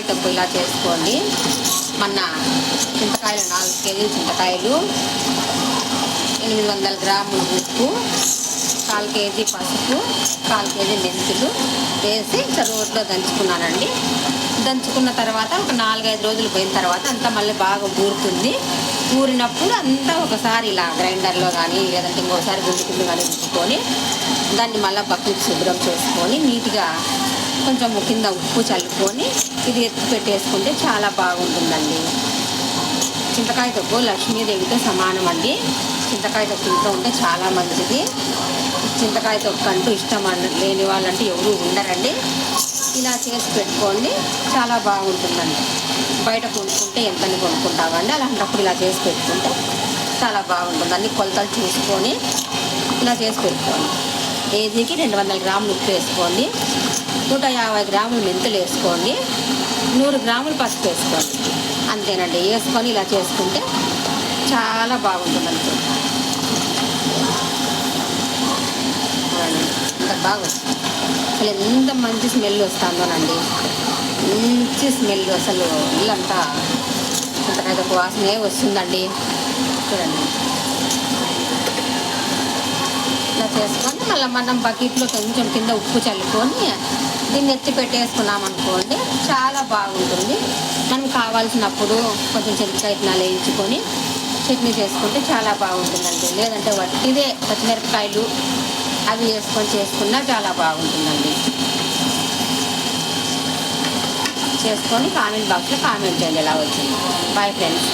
చింతకాయ తప్పు ఇలా చేసుకోండి. మన చింతకాయలు నాలుగు కేజీలు చింతకాయలు ఎనిమిది వందల గ్రాములు ఉప్పు కాల్ కేజీ పసుపు కాల్ కేజీ మెంతులు వేసి ఇట్లా రోట్లో దంచుకున్నానండి. దంచుకున్న తర్వాత ఒక నాలుగైదు రోజులు పోయిన తర్వాత అంతా మళ్ళీ బాగా ఊరుతుంది. ఊరినప్పుడు అంతా ఒకసారి ఇలా గ్రైండర్లో కానీ లేదంటే ఇంకోసారి గుండు కింద కానీ ఉంచుకొని దాన్ని మళ్ళీ బకెట్ శుభ్రం చేసుకొని నీట్గా కొంచెం కింద ఉప్పు చల్లుకొని ఇది ఎత్తి పెట్టేసుకుంటే చాలా బాగుంటుందండి. చింతకాయ తొక్కు లక్ష్మీదేవితో సమానం అండి. చింతకాయ తొక్కు ఇంట్లో ఉంటే చాలా మంచిది. చింతకాయ తొక్కు అంటూ ఇష్టం అన్న- లేని వాళ్ళంటూ ఎవరు ఉండరండి. ఇలా చేసి పెట్టుకోండి చాలా బాగుంటుందండి. బయట కొనుక్కుంటే ఎంతని కొనుక్కుంటామండి? అలాంటప్పుడు ఇలా చేసి పెట్టుకుంటే చాలా బాగుంటుంది అన్ని కొలతలు చూసుకొని ఇలా చేసి పెట్టుకోండి. కేజీకి రెండు వందల గ్రాములు ఉప్పు వేసుకోండి. నూట యాభై గ్రాములు మెంతులు వేసుకోండి. నూరు గ్రాములు పసుపు వేసుకోండి. అంతేనండి వేసుకొని ఇలా చేసుకుంటే చాలా బాగుంటుంది అనుకుంటా ఇంత బాగా అసలు ఎంత మంచి స్మెల్ వస్తుందోనండి. మంచి స్మెల్ అసలు ఇల్లంతా చింతకాయ ఒక వాసనే వస్తుందండి. చూడండి. ఇలా చేసుకొని మళ్ళీ మనం బకెట్లో కొంచెం కింద ఉప్పు చల్లుకొని దీన్ని ఎత్తి పెట్టేసుకున్నాం అనుకోండి చాలా బాగుంటుంది. మనం కావాల్సినప్పుడు కొంచెం చింతకాయ ఇత్తనాలు వేయించుకొని చట్నీ చేసుకుంటే చాలా బాగుంటుందండి. లేదంటే వట్టిదే పచ్చిమిరపకాయలు అవి వేసుకొని చేసుకున్నా చాలా బాగుంటుందండి. చేసుకొని కామెంట్ బాక్స్లో కామెంట్ చేయండి ఎలా వచ్చింది. Bye friends